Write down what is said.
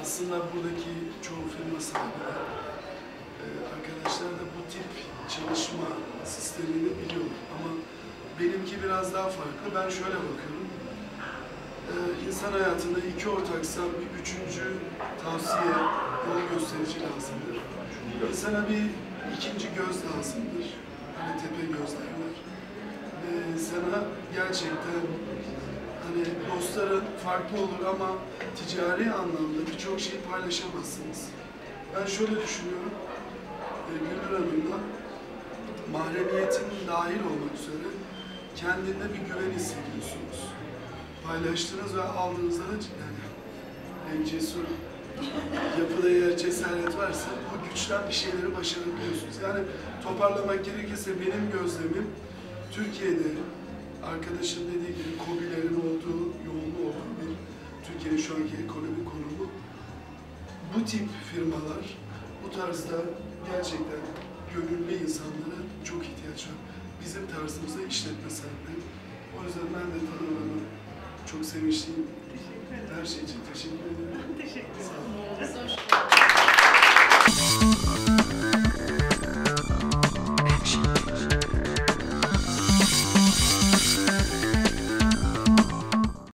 aslında buradaki çoğu firma sahibi e, arkadaşlar da bu tip çalışma sistemini biliyorlar. Ama benimki biraz daha farklı. Ben şöyle bakıyorum. E, insan hayatında iki ortaksa bir üçüncü tavsiye, yol gösterici lazımdır. İnsana bir ikinci göz lazımdır. Hani tepe göz derler. E, sana gerçekten hani dostların farklı olur ama ticari anlamda birçok şey paylaşamazsınız. Ben şöyle düşünüyorum. E, Gülür Hanım'la mahremiyetin dahil olmak üzere kendinde bir güven hissediyorsunuz. Paylaştığınız ve aldığınızda da yani en cesur yapıda eğer cesaret varsa o güçten bir şeyleri başarabiliyorsunuz. Yani toparlamak gerekirse benim gözlemim Türkiye'de arkadaşın dediği gibi kobilerin olduğu, ekonomik konumu bu tip firmalar bu tarzda gerçekten gönüllü insanlara çok ihtiyaç var. Bizim tarzımızda işletme sahipleri. O yüzden ben de tanımlarına çok sevinçliyim. Teşekkür ederim. Her şey için teşekkür ederim.